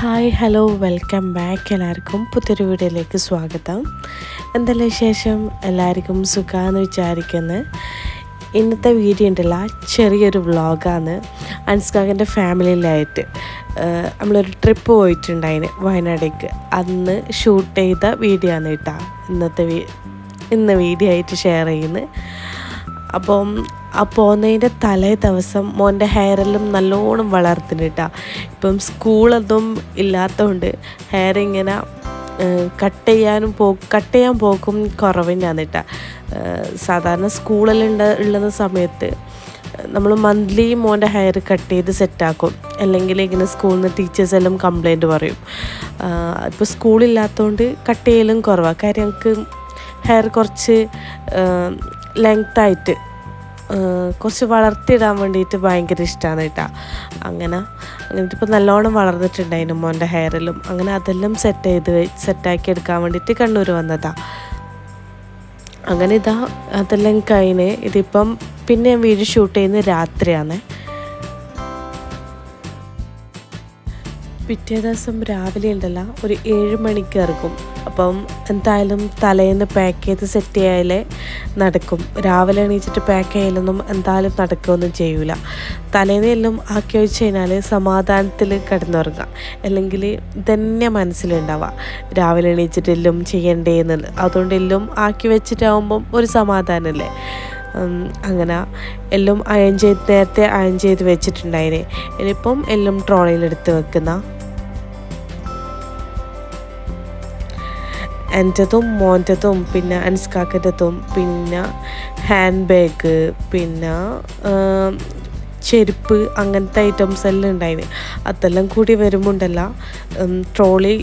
Hi hello welcome back. എല്ലാവർക്കും പുതിയൊരു വീഡിയോയിലേക്ക് സ്വാഗതം. എന്തെല്ലാം വിശേഷം? എല്ലാവർക്കും സുഖമാണെന്ന് വിചാരിക്കുന്നത് ഇന്നത്തെ വീഡിയോ ഉണ്ടല്ല ചെറിയൊരു വ്ളോഗാണ് അൻസ്കാഗിന്റെ ഫാമിലിയിലായിട്ട് നമ്മളൊരു ട്രിപ്പ് പോയിട്ടുണ്ടായിന് വയനാടേക്ക്. അന്ന് ഷൂട്ട് ചെയ്ത വീഡിയോ ആണ് കേട്ടോ ഇന്നത്തെ ഇന്ന് വീഡിയോ ആയിട്ട് ഷെയർ ചെയ്യുന്നത് അപ്പം ആ പോകുന്നതിന്റെ തലേ ദിവസം മോന്റെ ഹെയറെല്ലാം നല്ലോണം വളർത്തിന് കേട്ടോ ഇപ്പം സ്കൂളൊന്നും ഇല്ലാത്തതുകൊണ്ട് ഹെയർ ഇങ്ങനെ കട്ട് ചെയ്യാനും പോ കട്ട് ചെയ്യാൻ പോക്കും കുറവിന്റെ സാധാരണ സ്കൂളെല്ലാം ഉണ്ട സമയത്ത് നമ്മൾ മന്ത്ലി മോന്റെ ഹെയർ കട്ട് ചെയ്ത് സെറ്റാക്കും അല്ലെങ്കിൽ ഇങ്ങനെ സ്കൂളിൽ നിന്ന് ടീച്ചേഴ്സ് എല്ലാം കംപ്ലൈന്റ് പറയും. ഇപ്പോൾ സ്കൂളില്ലാത്തതുകൊണ്ട് കട്ട് ചെയ്യലും കുറവാണ് കാര്യം ഞങ്ങൾക്ക് ഹെയർ കുറച്ച് ലെങ്ത്തായിട്ട് കുറച്ച് വളർത്തിയിടാൻ വേണ്ടിയിട്ട് ഭയങ്കര ഇഷ്ടമാണ് കേട്ടോ. അങ്ങനെ അങ്ങനത്തെ ഇപ്പോൾ നല്ലോണം വളർന്നിട്ടുണ്ടായിരുന്നു മോന്റെ ഹെയറിലും അങ്ങനെ അതെല്ലാം സെറ്റ് ചെയ്ത് സെറ്റാക്കി എടുക്കാൻ വേണ്ടിയിട്ട് കണ്ണൂർ വന്നതാണ് അങ്ങനെ ഇതാ അതെല്ലാം കഴിഞ്ഞ് ഇതിപ്പം പിന്നെ ഞാൻ വീഡിയോ ഷൂട്ട് ചെയ്യുന്നത് രാത്രിയാണ്. പിറ്റേ ദിവസം രാവിലെ ഉണ്ടല്ല ഒരു ഏഴ് മണിക്ക് ഇറങ്ങും. അപ്പം എന്തായാലും തലേന്ന് പാക്ക് ചെയ്ത് സെറ്റ് ചെയ്യാലേ നടക്കും. രാവിലെ എണീച്ചിട്ട് പാക്ക് ചെയ്യലൊന്നും എന്തായാലും നടക്കുകയൊന്നും ചെയ്യൂല. തലേന്ന് എല്ലാം ആക്കി വെച്ച് കഴിഞ്ഞാൽ സമാധാനത്തിൽ കിടന്നുറങ്ങാം അല്ലെങ്കിൽ ഇതന്നെ മനസ്സിലുണ്ടാവുക. രാവിലെ എണീച്ചിട്ട് എല്ലാം ചെയ്യണ്ടേന്ന്. അതുകൊണ്ട് എല്ലാം ആക്കി വെച്ചിട്ടാവുമ്പം ഒരു സമാധാനമല്ലേ അങ്ങനെ എല്ലാം അയൺ ചെയ്ത് നേരത്തെ അയൺ ചെയ്ത് വെച്ചിട്ടുണ്ടായിന്. ഇനിയിപ്പം എല്ലാം ട്രോളിയിലെടുത്ത് വെക്കുന്ന എന്റെതും മോന്റെതും പിന്നെ അൻസ്കാക്കന്റെതും പിന്നെ ഹാൻഡ് ബാഗ് പിന്നെ ചെരുപ്പ് അങ്ങനത്തെ ഐറ്റംസ് എല്ലാം ഉണ്ടായിന്. അതെല്ലാം കൂടി വരുമ്പോണ്ടല്ല ട്രോളി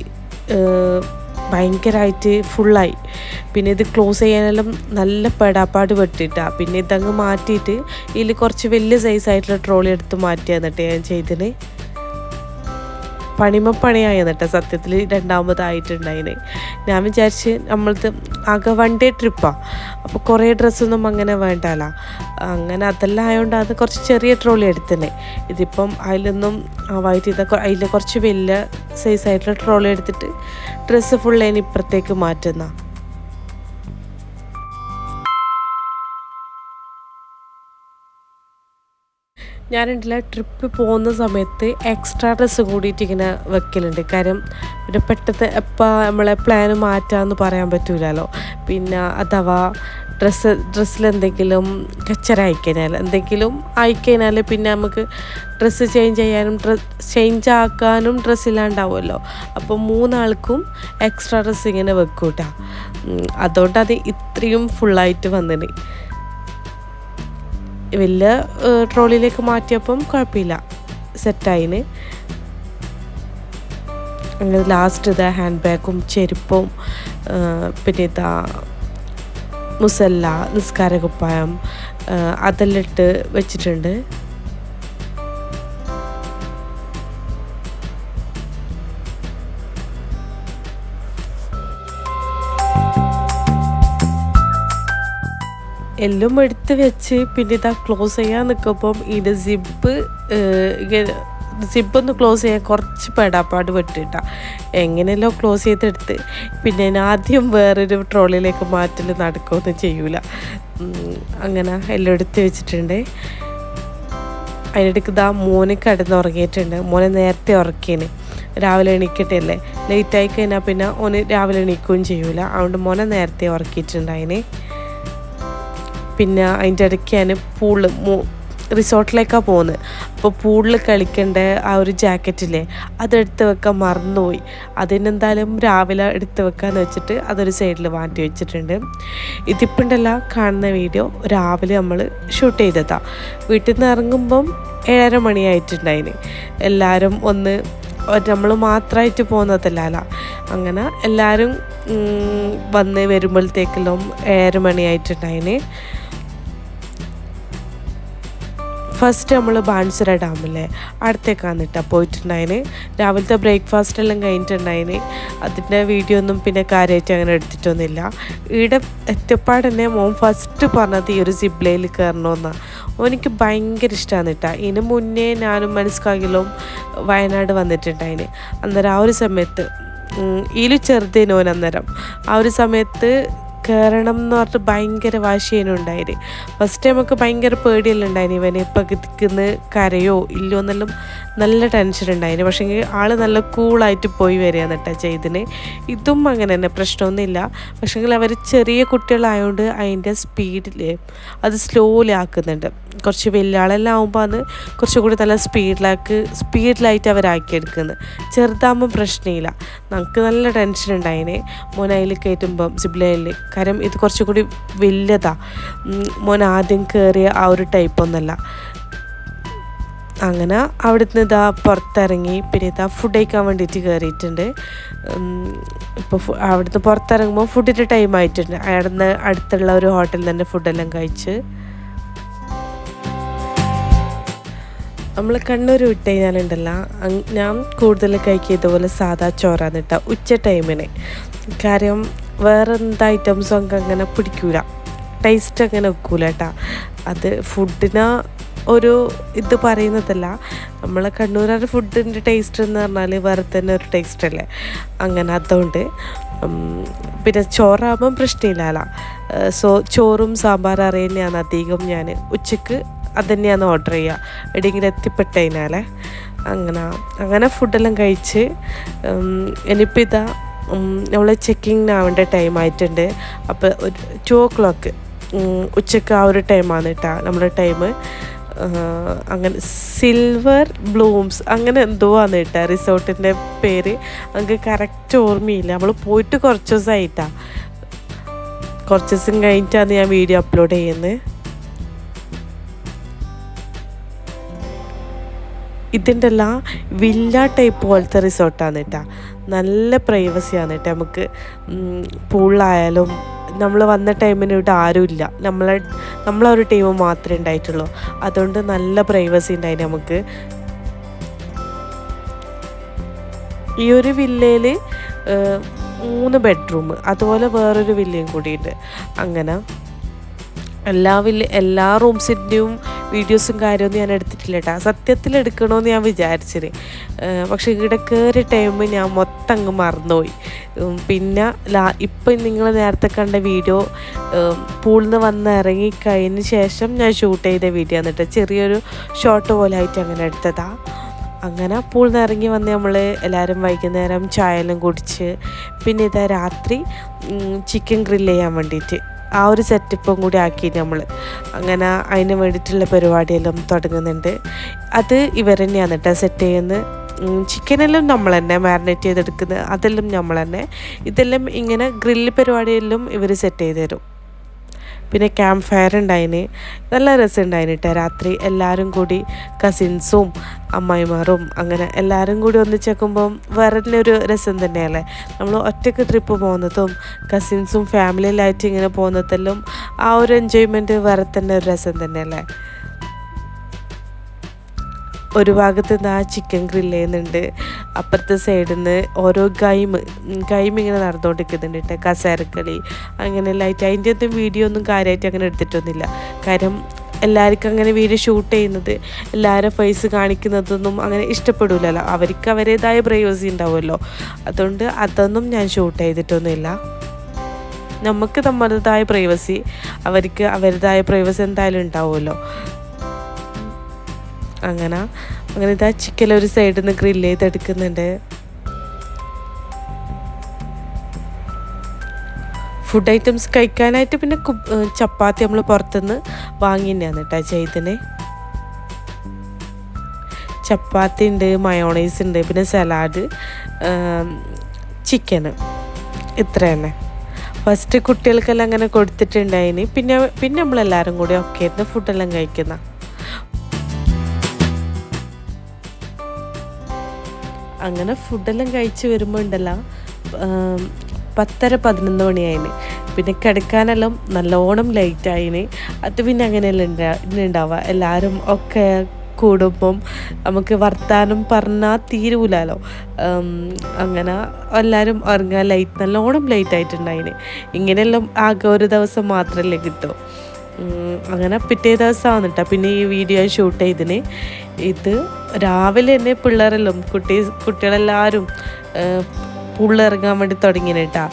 ഭയങ്കരമായിട്ട് ഫുള്ളായി. പിന്നെ ഇത് ക്ലോസ് ചെയ്യാനെല്ലാം നല്ല പെടാപ്പാട് പെട്ടിട്ടാ. പിന്നെ ഇതങ്ങ് മാറ്റിയിട്ട് ഇതിൽ കുറച്ച് വലിയ സൈസായിട്ടുള്ള ട്രോളി എടുത്ത് മാറ്റിയാന്നിട്ട് ഞാൻ ചെയ്തതിന് പണിമപ്പണിയായി എന്നിട്ട് സത്യത്തിൽ രണ്ടാമതായിട്ടുണ്ടായിന്. ഞാൻ വിചാരിച്ച് നമ്മളത് ആകെ വൺ ഡേ ട്രിപ്പാണ് അപ്പോൾ കുറേ ഡ്രസ്സൊന്നും അങ്ങനെ വേണ്ടല്ല അങ്ങനെ അതെല്ലാം ആയതുകൊണ്ട് അത് കുറച്ച് ചെറിയ ട്രോളി എടുത്തന്നെ ഇതിപ്പം അതിലൊന്നും ആവായിട്ട് ചെയ്ത അതിൽ കുറച്ച് വലിയ സൈസായിട്ടുള്ള ട്രോളി എടുത്തിട്ട് ഡ്രസ്സ് ഫുൾ അതിന് ഇപ്പുറത്തേക്ക് മാറ്റുന്ന. ഞാനുണ്ടല്ല ട്രിപ്പ് പോകുന്ന സമയത്ത് എക്സ്ട്രാ ഡ്രസ്സ് കൂടിയിട്ട് ഇങ്ങനെ വെക്കലുണ്ട്. കാര്യം പിന്നെ പെട്ടെന്ന് എപ്പോൾ നമ്മളെ പ്ലാൻ മാറ്റാമെന്ന് പറയാൻ പറ്റൂലല്ലോ പിന്നെ അഥവാ ഡ്രസ്സ് ഡ്രസ്സിലെന്തെങ്കിലും കച്ചറ അയക്കഴിഞ്ഞാൽ എന്തെങ്കിലും അയക്കഴിഞ്ഞാൽ പിന്നെ നമുക്ക് ഡ്രസ്സ് ചേഞ്ച് ചെയ്യാനും ഡ്രസ് ചേഞ്ച് ആക്കാനും ഡ്രസ്സ് ഇല്ലാണ്ടാവുമല്ലോ. അപ്പോൾ മൂന്നാൾക്കും എക്സ്ട്രാ ഡ്രസ്സ് ഇങ്ങനെ വെക്കൂട്ടാ. അതുകൊണ്ട് അത് ഇത്രയും ഫുള്ളായിട്ട് വന്നിന്. വലിയ ട്രോളിയിലേക്ക് മാറ്റിയപ്പം കുഴപ്പമില്ല. സെറ്റായിന്. അങ്ങനെ ലാസ്റ്റ് ഇതാ ഹാൻഡ് ബാഗും ചെരുപ്പും പിന്നെ ഇതാ മുസല്ല നിസ്കാര കുപ്പായം അതെല്ലാം ഇട്ട് വെച്ചിട്ടുണ്ട്. എല്ലാം എടുത്ത് വെച്ച് പിന്നെ ഇതാ ക്ലോസ് ചെയ്യാൻ നിൽക്കുമ്പം ഇതിന്റെ സിബ്ബ് ഇങ്ങനെ സിബൊന്ന് ക്ലോസ് ചെയ്യാൻ കുറച്ച് പെടാപ്പാട് പെട്ടിട്ട. എങ്ങനെയല്ലോ ക്ലോസ് ചെയ്തെടുത്ത്. പിന്നെ ഞാൻ ആദ്യം വേറൊരു ട്രോളിലേക്ക് മാറ്റൽ നടക്കുകയൊന്നും ചെയ്യൂല. അങ്ങനെ എല്ലാം എടുത്ത് വെച്ചിട്ടുണ്ട്. അതിനിടയ്ക്ക് ഇതാ മോന് കിടന്നുറങ്ങിയിട്ടുണ്ട്. മോനെ നേരത്തെ ഉറക്കിയേന് രാവിലെ എണീക്കട്ടല്ലേ ലേറ്റായി കഴിഞ്ഞാൽ പിന്നെ ഒന്ന് രാവിലെ എണീക്കുകയും ചെയ്യൂല. അതുകൊണ്ട് മോനെ നേരത്തെ ഉറക്കിയിട്ടുണ്ട് അതിന്. പിന്നെ അതിന്റെ ഇടയ്ക്കാണ് പൂൾ റിസോർട്ടിലേക്കാണ് പോകുന്നത് അപ്പോൾ പൂളിൽ കളിക്കേണ്ട ആ ഒരു ജാക്കറ്റില്ലേ അതെടുത്ത് വെക്കാൻ മറന്നുപോയി. അതിനെന്തായാലും രാവിലെ എടുത്ത് വെക്കാന്ന് വെച്ചിട്ട് അതൊരു സൈഡിൽ മാറ്റി വെച്ചിട്ടുണ്ട്. ഇതിപ്പുണ്ടല്ല കാണുന്ന വീഡിയോ രാവിലെ നമ്മൾ ഷൂട്ട് ചെയ്തതാണ് വീട്ടിൽ നിന്ന് ഇറങ്ങുമ്പം ഏഴര മണിയായിട്ടുണ്ടായിന്. എല്ലാവരും ഒന്ന് നമ്മൾ മാത്രമായിട്ട് പോകുന്നതല്ല അങ്ങനെ എല്ലാവരും വന്ന് വരുമ്പോഴത്തേക്കെല്ലാം ഏഴര മണിയായിട്ടുണ്ടായിന്. ഫസ്റ്റ് നമ്മൾ ബാൻസുര ഡാമിലെ അടുത്തേക്കാണ് കേട്ടോ പോയിട്ടുണ്ടായിന്. രാവിലത്തെ ബ്രേക്ക്ഫാസ്റ്റ് എല്ലാം കഴിഞ്ഞിട്ടുണ്ടായിന്. അതിന്റെ വീഡിയോ ഒന്നും പിന്നെ കാര്യമായിട്ട് അങ്ങനെ എടുത്തിട്ടൊന്നുമില്ല. ഇവിടെ എത്തിയപ്പാട് തന്നെ മോൻ ഫസ്റ്റ് പറഞ്ഞത് ഈ ഒരു സിബ്ലയിൽ കയറണമെന്നാണ് എനിക്ക് ഭയങ്കര ഇഷ്ടമാണ് കേട്ടോ ഇതിന് മുന്നേ ഞാനും മനസ്സിലാകിലും വയനാട് വന്നിട്ടുണ്ടായിന്. അന്നേരം ആ ഒരു സമയത്ത് ഇതിൽ ചെറുതേനോൻ അന്നേരം ആ ഒരു സമയത്ത് കയറണം എന്ന് പറഞ്ഞിട്ട് ഭയങ്കര വാശിയേനും ഉണ്ടായിന് ഫസ്റ്റ് നമുക്ക് ഭയങ്കര പേടിയെല്ലാം ഉണ്ടായിന് ഇവനെ. ഇപ്പം കരയോ ഇല്ലയോ എന്നെല്ലാം നല്ല ടെൻഷൻ ഉണ്ടായിന് പക്ഷേ ആൾ നല്ല കൂളായിട്ട് പോയി വരികയാണ് കേട്ടോ ചെയ്തിന് ഇതും അങ്ങനെ തന്നെ പ്രശ്നമൊന്നുമില്ല. പക്ഷേങ്കിൽ അവർ ചെറിയ കുട്ടികളായതുകൊണ്ട് അതിന്റെ സ്പീഡിൽ അത് സ്ലോലി ആക്കുന്നുണ്ട്. കുറച്ച് വലിയ ആളെല്ലാം ആകുമ്പോൾ അത് കുറച്ചുകൂടി നല്ല സ്പീഡിലാക്ക് സ്പീഡിലായിട്ട് അവരാക്കിയെടുക്കുന്നത് ചെറുതാകുമ്പോൾ പ്രശ്നമില്ല നമുക്ക് നല്ല ടെൻഷൻ ഉണ്ടായിനെ. അതിൽ കയറ്റുമ്പം സിബ്ലയിൽ കാരണം ഇത് കുറച്ചുകൂടി വലിയതാ. മോൻ ആദ്യം കയറിയ ആ ഒരു ടൈപ്പ് ഒന്നല്ല. അങ്ങനെ അവിടുന്ന് ഇതാ പുറത്തിറങ്ങി. പിന്നെ ഇതാ ഫുഡ് കഴിക്കാൻ വേണ്ടിയിട്ട് കയറിയിട്ടുണ്ട് ഇപ്പോൾ അവിടുന്ന് പുറത്തിറങ്ങുമ്പോൾ ഫുഡിന്റെ ടൈം ആയിട്ടുണ്ട്. അവിടുന്ന് അടുത്തുള്ള ഒരു ഹോട്ടലിൽ തന്നെ ഫുഡെല്ലാം കഴിച്ച്. നമ്മൾ കണ്ണൂർ വിട്ട് കഴിഞ്ഞാലുണ്ടല്ലോ ഞാൻ കൂടുതൽ കഴിക്കുക ഇതുപോലെ സാധാ ചോറാന്ന് കേട്ടോ ഉച്ച ടൈമിന്. കാര്യം വേറെ എന്ത് ഐറ്റംസും അങ്ങനെ പിടിക്കൂല. ടേസ്റ്റ് അങ്ങനെ വെക്കൂല കേട്ടോ അത് ഫുഡിന് ഒരു ഇത് പറയുന്നതല്ല നമ്മളെ കണ്ണൂരാറ് ഫുഡിന്റെ ടേസ്റ്റ് എന്ന് പറഞ്ഞാൽ വേറെ തന്നെ ഒരു ടേസ്റ്റ് അല്ലേ? അങ്ങനെ അതുകൊണ്ട് പിന്നെ ചോറാകുമ്പം പ്രശ്നമില്ലല്ല സോ ചോറും സാമ്പാർ അറിയുന്നതാണ് അധികം ഞാൻ ഉച്ചയ്ക്ക് അത് തന്നെയാണ് ഓർഡർ ചെയ്യുക. എവിടെയെങ്കിലും എത്തിപ്പെട്ട് കഴിഞ്ഞാലേ അങ്ങനെ അങ്ങനെ ഫുഡെല്ലാം കഴിച്ച് ഇനിയിപ്പോൾ ഇതാ നമ്മൾ ചെക്കിങ്ങിനാവേണ്ട ടൈം ആയിട്ടുണ്ട്. അപ്പോൾ ഒരു ടു ഓ ക്ലോക്ക് ഉച്ചയ്ക്ക് ആ ഒരു ടൈമാണ് കേട്ടോ നമ്മുടെ ടൈം അങ്ങനെ സിൽവർ ബ്ലൂംസ് അങ്ങനെ എന്തോ ആണ് കേട്ടോ റിസോർട്ടിന്റെ പേര്. നമുക്ക് കറക്റ്റ് ഓർമ്മയില്ല. നമ്മൾ പോയിട്ട് കുറച്ച് ദിവസമായിട്ടാണ് കുറച്ച് ദിവസം കഴിഞ്ഞിട്ടാണ് ഞാൻ വീഡിയോ അപ്ലോഡ് ചെയ്യുന്നത്. ഇതിന്റെ എല്ലാം വില്ല ടൈപ്പ് പോലത്തെ റിസോർട്ടാണ് കേട്ടോ നല്ല പ്രൈവസിയാണ് കേട്ടോ നമുക്ക്. പൂളായാലും നമ്മൾ വന്ന ടൈമിന് ഇവിടെ ആരുമില്ല നമ്മളെ നമ്മളെ ഒരു ടീം മാത്രമേ ഉണ്ടായിട്ടുള്ളൂ. അതുകൊണ്ട് നല്ല പ്രൈവസി ഉണ്ടായി നമുക്ക്. ഈ ഒരു വില്ലയിൽ മൂന്ന് ബെഡ്റൂം അതുപോലെ വേറൊരു വില്ലയും കൂടിയുണ്ട്. അങ്ങനെ എല്ലാ വില്ല എല്ലാ റൂംസിന്റെയും വീഡിയോസും കാര്യമൊന്നും ഞാൻ എടുത്തിട്ടില്ല കേട്ടോ സത്യത്തിൽ എടുക്കണമെന്ന് ഞാൻ വിചാരിച്ചത് പക്ഷേ ഇവിടെ ടൈം ഞാൻ മൊത്തം അങ്ങ് മറന്നുപോയി. പിന്നെ ലാ ഇപ്പം നിങ്ങൾ നേരത്തെ കണ്ട വീഡിയോ പൂളിൽ നിന്ന് വന്ന് ഇറങ്ങി കഴിഞ്ഞ ശേഷം ഞാൻ ഷൂട്ട് ചെയ്ത വീഡിയോ എന്നിട്ട് ചെറിയൊരു ഷോർട്ട് പോലെ ആയിട്ട് അങ്ങനെ എടുത്തതാ. അങ്ങനെ പൂളിൽ നിന്ന് ഇറങ്ങി വന്ന് നമ്മൾ എല്ലാവരും വൈകുന്നേരം ചായ എല്ലാം കുടിച്ച് പിന്നെ ഇതാ രാത്രി ചിക്കൻ ഗ്രില്ല് ചെയ്യാൻ വേണ്ടിയിട്ട് ആ ഒരു സെറ്റപ്പും കൂടി ആക്കി നമ്മൾ അങ്ങനെ അതിന് വേണ്ടിയിട്ടുള്ള പരിപാടിയെല്ലാം തുടങ്ങുന്നുണ്ട്. അത് ഇവർ തന്നെയാണ് കേട്ടോ സെറ്റ് ചെയ്യുന്നത്. ചിക്കനെല്ലാം നമ്മൾ തന്നെ മാരിനേറ്റ് ചെയ്തെടുക്കുന്നത്. അതെല്ലാം നമ്മൾ തന്നെ. ഇതെല്ലാം ഇങ്ങനെ ഗ്രില്ല് പരിപാടിയെല്ലാം ഇവർ സെറ്റ് ചെയ്ത് തരും. പിന്നെ ക്യാമ്പ് ഫയർ ഉണ്ടായിന് നല്ല രസം ഉണ്ടായിന് കേട്ടോ രാത്രി എല്ലാവരും കൂടി കസിൻസും അമ്മായിമാരും അങ്ങനെ എല്ലാവരും കൂടി ഒന്നിച്ചേക്കുമ്പം വേറെ തന്നെ ഒരു രസം തന്നെയല്ലേ? നമ്മൾ ഒറ്റയ്ക്ക് ട്രിപ്പ് പോകുന്നതും കസിൻസും ഫാമിലിയിലായിട്ട് ഇങ്ങനെ പോകുന്നതെല്ലാം ആ ഒരു എൻജോയ്മെന്റ് വേറെ തന്നെ ഒരു രസം തന്നെയല്ലേ? ഒരു ഭാഗത്ത് നിന്ന് ആ ചിക്കൻ ഗ്രില്ല് ചെയ്യുന്നുണ്ട്. അപ്പുറത്തെ സൈഡിൽ നിന്ന് ഓരോ ഗൈമ് ഗൈം ഇങ്ങനെ നടന്നുകൊണ്ടിരിക്കുന്നുണ്ട് കേട്ടോ കസേരക്കളി. ലൈറ്റ് അതിന്റെ ഒന്നും വീഡിയോ ഒന്നും കാര്യമായിട്ട് അങ്ങനെ എടുത്തിട്ടൊന്നുമില്ല. കാര്യം എല്ലാവർക്കും അങ്ങനെ വീഡിയോ ഷൂട്ട് ചെയ്യുന്നത് എല്ലാവരും ഫേസ് കാണിക്കുന്നതൊന്നും അങ്ങനെ ഇഷ്ടപ്പെടില്ലല്ലോ അവർക്ക് അവരുടേതായ പ്രൈവസി ഉണ്ടാവുമല്ലോ. അതുകൊണ്ട് അതൊന്നും ഞാൻ ഷൂട്ട് ചെയ്തിട്ടൊന്നുമില്ല. നമുക്ക് നമ്മുടേതായ പ്രൈവസി അവർക്ക് അവരുടേതായ പ്രൈവസി എന്തായാലും ഉണ്ടാവുമല്ലോ. അങ്ങനെ അങ്ങനെ ഇതാ ചിക്കൻ ഒരു സൈഡിൽ നിന്ന് ഗ്രില്ല് ചെയ്തെടുക്കുന്നുണ്ട് ഫുഡ് ഐറ്റംസ് കഴിക്കാനായിട്ട് പിന്നെ ചപ്പാത്തി നമ്മൾ പുറത്തുനിന്ന് വാങ്ങി കേട്ടോ ചെയ്തിന് ചപ്പാത്തി ഉണ്ട് മയോണൈസ് ഉണ്ട് പിന്നെ സലാഡ് ചിക്കന് ഇത്ര തന്നെ ഫസ്റ്റ് കുട്ടികൾക്കെല്ലാം അങ്ങനെ കൊടുത്തിട്ടുണ്ടായിന്. പിന്നെ പിന്നെ നമ്മളെല്ലാവരും കൂടി ഒക്കെ ആയിരുന്നു ഫുഡെല്ലാം കഴിക്കുന്ന. അങ്ങനെ ഫുഡെല്ലാം കഴിച്ച് വരുമ്പോൾ ഉണ്ടല്ലോ പത്തര പതിനൊന്ന് മണിയായിന്. പിന്നെ കിടക്കാനെല്ലാം നല്ലോണം ലേറ്റായിന് അത് പിന്നെ അങ്ങനെയല്ല ഉണ്ടാവുക എല്ലാവരും ഒക്കെ കൂടുമ്പം നമുക്ക് വർത്താനം പറഞ്ഞാൽ തീരൂലല്ലോ അങ്ങനെ എല്ലാവരും ഉറങ്ങാൻ ലൈറ്റ് നല്ലോണം ലൈറ്റ് ആയിട്ടുണ്ടായിന്. ഇങ്ങനെയെല്ലാം ആകെ ഒരു ദിവസം മാത്രമല്ലേ കിട്ടും. അങ്ങനെ പിറ്റേ ദിവസമാണ് കേട്ടോ പിന്നെ ഈ വീഡിയോ ഷൂട്ട് ചെയ്തിന് ഇത് രാവിലെ തന്നെ പിള്ളേരെല്ലാം കുട്ടി കുട്ടികളെല്ലാവരും പുള്ളിറങ്ങാൻ വേണ്ടി തുടങ്ങിന് കേട്ടാ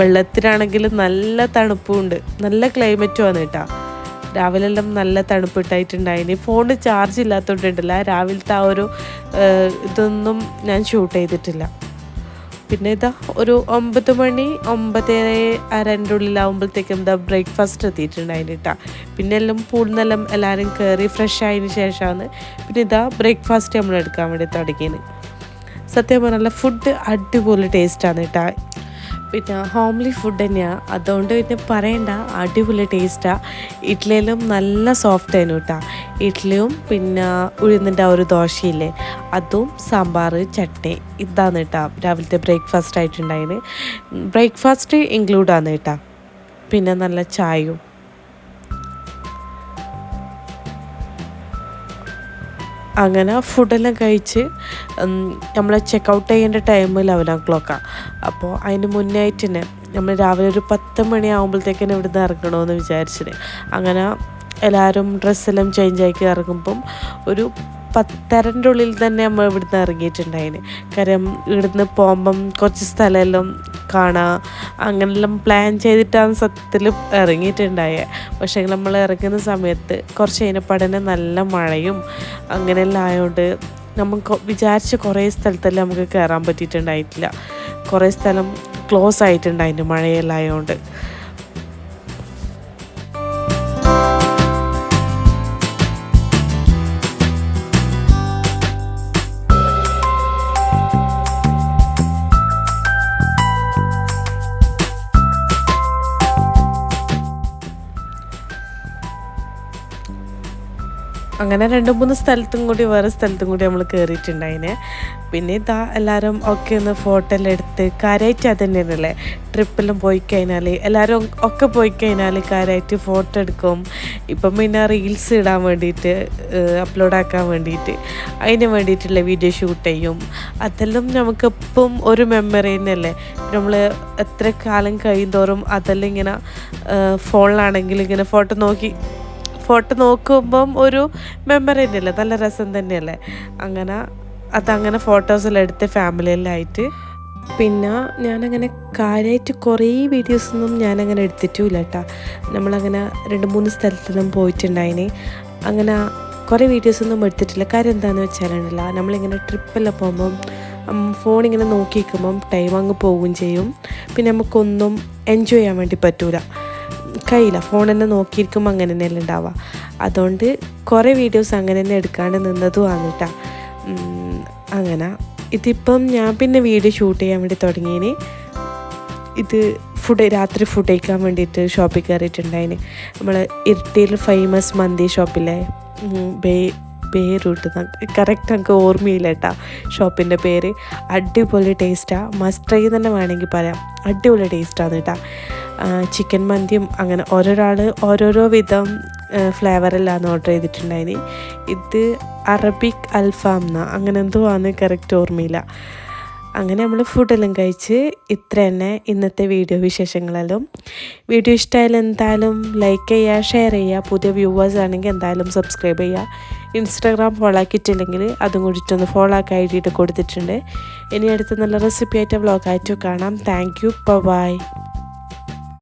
വെള്ളത്തിനാണെങ്കിൽ നല്ല തണുപ്പുണ്ട്. നല്ല ക്ലൈമറ്റുമാണ് കേട്ടാ രാവിലെ എല്ലാം നല്ല തണുപ്പിട്ടായിട്ടുണ്ടായിന് ഫോൺ ചാർജ് ഇല്ലാത്തതുകൊണ്ടുണ്ടല്ല രാവിലത്തെ ആ ഒരു ഇതൊന്നും ഞാൻ ഷൂട്ട് ചെയ്തിട്ടില്ല. പിന്നെ ഇതാ ഒരു ഒമ്പത് മണി ഒമ്പത് അരന്റെ ഉള്ളിലാവുമ്പോഴത്തേക്കും ഇതാ ബ്രേക്ക്ഫാസ്റ്റ് എത്തിയിട്ടുണ്ടായിരുന്നു കേട്ടോ പിന്നെ എല്ലാം പൂളിന്നെല്ലാം എല്ലാവരും കയറി ഫ്രഷ് ആയതിനു ശേഷമാണ് പിന്നെ ഇതാ ബ്രേക്ക്ഫാസ്റ്റ് നമ്മൾ എടുക്കാൻ വേണ്ടി തുടങ്ങിയത്. സത്യം പറഞ്ഞാൽ ഫുഡ് അടിപൊളി ടേസ്റ്റാണ് കേട്ടോ പിന്നെ ഹോംലി ഫുഡ് തന്നെയാണ് അതുകൊണ്ട് പിന്നെ പറയണ്ട അടിപൊളി ടേസ്റ്റാണ് ഇഡ്ഡലിയിലും നല്ല സോഫ്റ്റ് ആയിരുന്നു കേട്ടോ ഇഡ്ഡലിയും പിന്നെ ഉഴുന്നിന്റെ ആ ഒരു ദോശയില്ലേ അതും സാമ്പാർ ചട്നി ഇതാണ് കേട്ടോ രാവിലത്തെ ബ്രേക്ക്ഫാസ്റ്റ് ആയിട്ടുണ്ടായിന് ബ്രേക്ക്ഫാസ്റ്റ് ഇൻക്ലൂഡാണ് കേട്ടോ പിന്നെ നല്ല ചായയും അങ്ങനെ ഫുഡെല്ലാം കഴിച്ച് നമ്മൾ ചെക്ക് ഔട്ട് ചെയ്യേണ്ട ടൈം ലെവൻ ഓ ക്ലോക്കാണ് അപ്പോൾ അതിന് മുന്നേ ആയിട്ട് തന്നെ നമ്മൾ രാവിലെ ഒരു പത്ത് മണി ആകുമ്പോഴത്തേക്കിന് ഇവിടുന്ന് ഇറങ്ങണമെന്ന് വിചാരിച്ചിന്. അങ്ങനെ എല്ലാവരും ഡ്രസ്സെല്ലാം ചേഞ്ച് ആക്കി ഇറങ്ങുമ്പം ഒരു പത്തരന്റെ ഉള്ളിൽ തന്നെ നമ്മൾ ഇവിടുന്ന് ഇറങ്ങിയിട്ടുണ്ടായിന്. കാര്യം ഇവിടുന്ന് പോകുമ്പം കുറച്ച് സ്ഥലമെല്ലാം കാണാം അങ്ങനെല്ലാം പ്ലാൻ ചെയ്തിട്ടാണ് സത്യത്തിൽ ഇറങ്ങിയിട്ടുണ്ടായത് പക്ഷേ നമ്മൾ ഇറങ്ങുന്ന സമയത്ത് കുറച്ച് അതിനെപ്പാടന്നെ നല്ല മഴയും അങ്ങനെയെല്ലാം ആയതുകൊണ്ട് നമുക്ക് വിചാരിച്ച കുറേ സ്ഥലത്തെല്ലാം നമുക്ക് കയറാൻ പറ്റിയിട്ടുണ്ടായിട്ടില്ല. കുറേ സ്ഥലം ക്ലോസ് ആയിട്ടുണ്ടായിരുന്നു മഴയെല്ലാം ആയതുകൊണ്ട് അങ്ങനെ രണ്ട് മൂന്ന് സ്ഥലത്തും കൂടി വേറെ സ്ഥലത്തും കൂടി നമ്മൾ കയറിയിട്ടുണ്ടായിന് പിന്നെ ഇതാ എല്ലാവരും ഒക്കെ ഒന്ന് ഫോട്ടോ എല്ലാം എടുത്ത് കാര്യമായിട്ട് അത് തന്നെയാണല്ലേ ട്രിപ്പിലും പോയി കഴിഞ്ഞാൽ എല്ലാവരും ഒക്കെ പോയി കഴിഞ്ഞാൽ കാര്യമായിട്ട് ഫോട്ടോ എടുക്കും. ഇപ്പം പിന്നെ റീൽസ് ഇടാൻ വേണ്ടിയിട്ട് അപ്ലോഡ് ആക്കാൻ വേണ്ടിയിട്ട് അതിന് വേണ്ടിയിട്ടുള്ള വീഡിയോ ഷൂട്ട് ചെയ്യും. അതെല്ലാം നമുക്കിപ്പം ഒരു മെമ്മറി തന്നെയല്ലേ? നമ്മൾ എത്ര കാലം കഴിയുന്തോറും അതെല്ലാം ഇങ്ങനെ ഫോണിലാണെങ്കിൽ ഇങ്ങനെ ഫോട്ടോ നോക്കി ഫോട്ടോ നോക്കുമ്പം ഒരു മെമ്മറി തന്നെയല്ലേ? നല്ല രസം തന്നെയല്ലേ? അങ്ങനെ അതങ്ങനെ ഫോട്ടോസെല്ലാം എടുത്ത് ഫാമിലിയിലായിട്ട് പിന്നെ ഞാനങ്ങനെ കാര്യമായിട്ട് കുറേ വീഡിയോസൊന്നും ഞാനങ്ങനെ എടുത്തിട്ടുമില്ല കേട്ടോ. നമ്മളങ്ങനെ രണ്ട് മൂന്ന് സ്ഥലത്തെല്ലാം പോയിട്ടുണ്ടായിന്. അങ്ങനെ കുറേ വീഡിയോസൊന്നും എടുത്തിട്ടില്ല. കാര്യം എന്താണെന്ന് വെച്ചാലാണല്ല നമ്മളിങ്ങനെ ട്രിപ്പെല്ലാം പോകുമ്പം ഫോണിങ്ങനെ നോക്കി നിൽക്കുമ്പം ടൈം അങ്ങ് പോവുകയും ചെയ്യും. പിന്നെ നമുക്കൊന്നും എൻജോയ് ചെയ്യാൻ വേണ്ടി പറ്റൂല. കഴിയില്ല ഫോൺ തന്നെ നോക്കിയിരിക്കുമ്പോൾ അങ്ങനെ തന്നെയല്ലേ ഉണ്ടാവുക അതുകൊണ്ട് കുറേ വീഡിയോസ് അങ്ങനെ തന്നെ എടുക്കാണ്ട് നിന്നതുമാണ് കേട്ടോ അങ്ങനെ. ഇതിപ്പം ഞാൻ പിന്നെ വീഡിയോ ഷൂട്ട് ചെയ്യാൻ വേണ്ടി തുടങ്ങിയതിന് ഇത് ഫുഡ് രാത്രി ഫുഡ് കഴിക്കാൻ വേണ്ടിയിട്ട് ഷോപ്പിൽ കയറിയിട്ടുണ്ടായിന് നമ്മൾ ഇരിട്ടിയിൽ ഫേമസ് മന്തി ഷോപ്പിലെ ബേ പേരൂട്ട് കറക്റ്റ് നമുക്ക് ഓർമ്മയില്ല കേട്ടോ ഷോപ്പിന്റെ പേര്. അടിപൊളി ടേസ്റ്റാണ് മസ്റ്റ് ട്രൈ തന്നെ വേണമെങ്കിൽ പറയാം. അടിപൊളി ടേസ്റ്റാണ് കേട്ടോ ചിക്കൻ മന്തിയും അങ്ങനെ ഓരോരാൾ ഓരോരോ വിധം ഫ്ലേവറിലാണ് ഓർഡർ ചെയ്തിട്ടുണ്ടായിന്. ഇത് അറബിക് അൽഫാംന അങ്ങനെ എന്തോ ആണ് കറക്റ്റ് ഓർമ്മയില്ല. അങ്ങനെ നമ്മൾ ഫുഡെല്ലാം കഴിച്ച് ഇത്ര തന്നെ ഇന്നത്തെ വീഡിയോ വിശേഷങ്ങളെല്ലാം. വീഡിയോ ഇഷ്ടമായാലും എന്തായാലും ലൈക്ക് ചെയ്യുക ഷെയർ ചെയ്യുക. പുതിയ വ്യൂവേഴ്സ് ആണെങ്കിൽ എന്തായാലും സബ്സ്ക്രൈബ് ചെയ്യുക. ഇൻസ്റ്റാഗ്രാം ഫോളോ ആക്കിയിട്ടില്ലെങ്കിൽ അതും കൂടിയിട്ടൊന്ന് ഫോളോ ആക്കി ഐ ഡിയിട്ട് കൊടുത്തിട്ടുണ്ട്. ഇനി അടുത്ത നല്ല റെസിപ്പി ആയിട്ട് വ്ളോഗായിട്ട് കാണാം. Thank you by